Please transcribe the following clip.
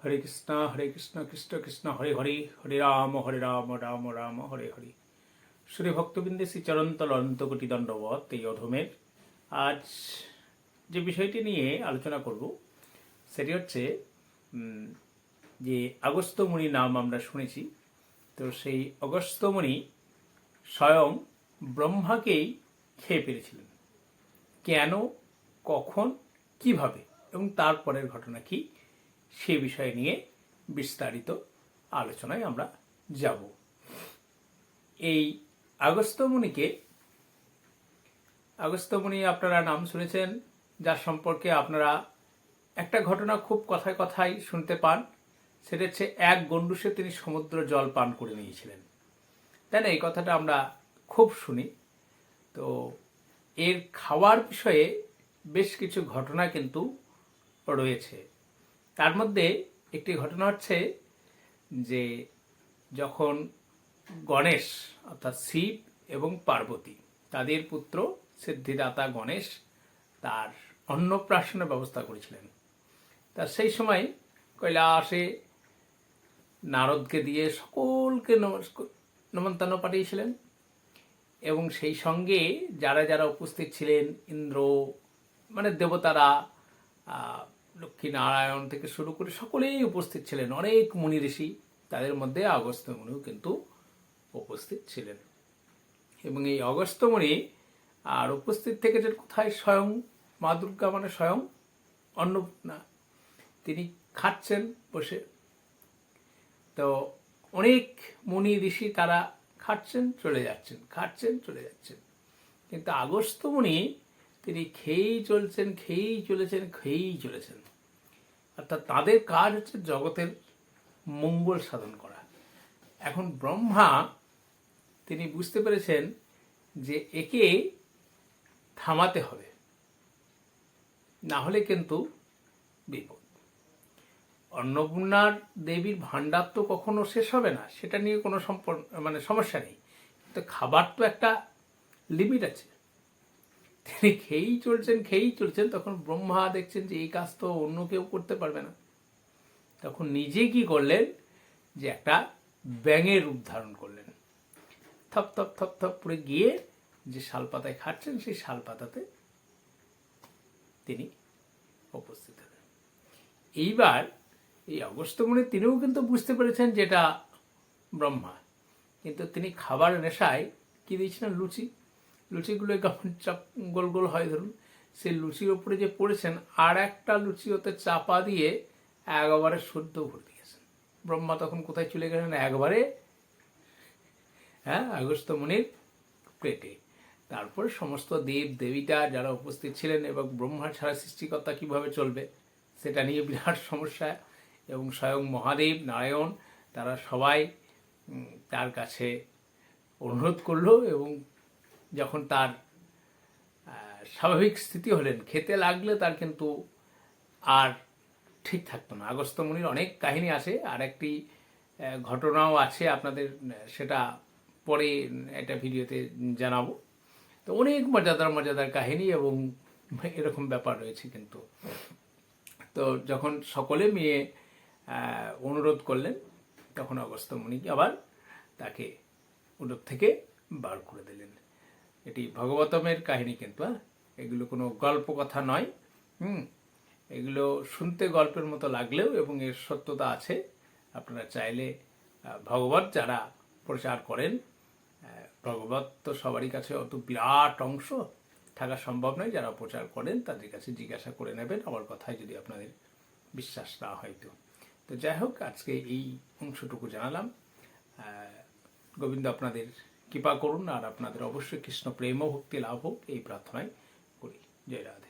হরে কৃষ্ণ হরে কৃষ্ণ কৃষ্ণ কৃষ্ণ, হরে হরে হরে রাম হরে রাম রাম রাম, হরে হরে। শ্রী ভক্তবৃন্দে শ্রী চরন্তল অনন্তকোটি দণ্ডবত এই অধমের। আজ যে বিষয়টি নিয়ে আলোচনা করব, সেটি হচ্ছে যে আগস্ত্যমণি নাম আমরা শুনেছি, তো সেই অগস্ত্যমণি স্বয়ং ব্রহ্মাকেই খেয়ে ফেলেছিলেন। কেন, কখন, কীভাবে, এবং তারপরের ঘটনা কি? সে বিষয় নিয়ে বিস্তারিত আলোচনায় আমরা যাব। এই আগস্ত্যমণিকে আগস্ত্যমণি আপনারা নাম শুনেছেন, যার সম্পর্কে আপনারা একটা ঘটনা খুব কথায় কথায় শুনতে পান। সেটা হচ্ছে এক গন্ডুসে তিনি সমুদ্র জল পান করে নিয়েছিলেন। তাই না? এই কথাটা আমরা খুব শুনি। তো এর খাওয়ার বিষয়ে বেশ কিছু ঘটনা কিন্তু রয়েছে। তার মধ্যে একটি ঘটনা হচ্ছে যে যখন গণেশ, অর্থাৎ শিব এবং পার্বতী, তাদের পুত্র সিদ্ধিদাতা গণেশ তার অন্নপ্রাশনের ব্যবস্থা করেছিলেন। তার সেই সময় কৈলাসে নারদকে দিয়ে সকলকে নমন্তন্ন পাঠিয়েছিলেন এবং সেই সঙ্গে যারা যারা উপস্থিত ছিলেন, ইন্দ্র মানে দেবতারা লক্ষ্মী নারায়ণ থেকে শুরু করে সকলেই উপস্থিত ছিলেন। অনেক মুনি ঋষি তাদের মধ্যে আগস্ত মুনিও কিন্তু উপস্থিত ছিলেন। এবং এই অগস্ত্যমণি আর উপস্থিত থেকে থেকেছেন কোথায়? স্বয়ং মা দুর্গা মানে স্বয়ং অন্নপূর্ণা। তিনি খাচ্ছেন বসে। তো অনেক মুনি ঋষি তারা খাচ্ছেন, চলে যাচ্ছেন, খাচ্ছেন, চলে যাচ্ছেন। কিন্তু আগস্ত্যমণি তিনি খেয়েই চলছেন, খেয়েই চলেছেন খেয়েই চলেছেন। অর্থাৎ তাদের কাজ হচ্ছে জগতের মঙ্গল সাধন করা। এখন ব্রহ্মা, তিনি বুঝতে পেরেছেন যে একে থামাতে হবে, না হলে কিন্তু বিপদ। অন্নপূর্ণার দেবীর ভাণ্ডার তো কখনো শেষ হবে না, সেটা নিয়ে কোনো সম্পর্ক মানে সমস্যা নেই। কিন্তু খাবার তো একটা লিমিট আছে। তিনি খেয়েই চলছেন খেয়েই চলছেন, তখন ব্রহ্মা দেখছেন যে এই কাজ তো অন্য কেউ করতে পারবে না। তখন নিজে কি করলেন? যে একটা ব্যাঙের রূপ ধারণ করলেন। থপ থপ থপ থপ করে গিয়ে যে শালপাতায় খাচ্ছেন সেই শালপাতাতে তিনি উপস্থিত হলেন। এইবার এই অগস্ত্যমণি তিনিও কিন্তু বুঝতে পেরেছেন যেটা ব্রহ্মা। কিন্তু তিনি খাবার নেশায় কি দিয়েছিলেন? লুচি। লুচিগুলো কেমন চাপ, গোল গোল হয় ধরুন, সেই লুচির ওপরে যে পড়েছেন, আর একটা লুচি ওতে চাপা দিয়ে একবারে শুদ্ধ ভরে দিয়েছেন। ব্রহ্মা তখন কোথায় চলে গেলেন? একবারে হ্যাঁ আগস্ত্যমণির পেটে। তারপর সমস্ত দেব দেবীটা যারা উপস্থিত ছিলেন এবং ব্রহ্মা ছাড়া সৃষ্টিকর্তা কীভাবে চলবে, সেটা নিয়ে বিরাট সমস্যা। এবং স্বয়ং মহাদেব, নারায়ণ, তারা সবাই তার কাছে অনুরোধ করল এবং যখন তার স্বাভাবিক স্থিতি হলেন, খেতে লাগলে তার কিন্তু আর ঠিক থাকতো না। আগস্তমণির অনেক কাহিনী আছে আর একটি ঘটনাও আছে আপনাদের, সেটা পরে একটা ভিডিওতে জানাব। তো অনেক মজাদার মজাদার কাহিনী এবং এরকম ব্যাপার রয়েছে কিন্তু। তো যখন সকলে মেয়ে অনুরোধ করলেন, তখন অগস্ত্যমণি আবার তাকে উলুপ থেকে বার করে দিলেন। এটি ভগবতমের কাহিনী কিন্তু হ্যাঁ? এগুলো কোনো গল্প কথা নয়, হুম? এগুলো শুনতে গল্পের মতো লাগলেও এবং এর সত্যতা আছে, আপনারা চাইলে ভগবত যারা প্রচার করেন ভগবত তো সবারই কাছে অত বিরাট অংশ, থাকা সম্ভব নয়। যারা প্রচার করেন, তাদের কাছে জিজ্ঞাসা করে নেবেন, আমার কথায় যদি আপনাদের বিশ্বাস না হয় তো। তো যাই হোক, আজকে এই অংশটুকু জানালাম। গোবিন্দ আপনাদের কৃপা করুন আর আপনাদের অবশ্যই কৃষ্ণ প্রেম ভক্তি লাভ হোক, এই প্রার্থনায় করি। জয় রাধে।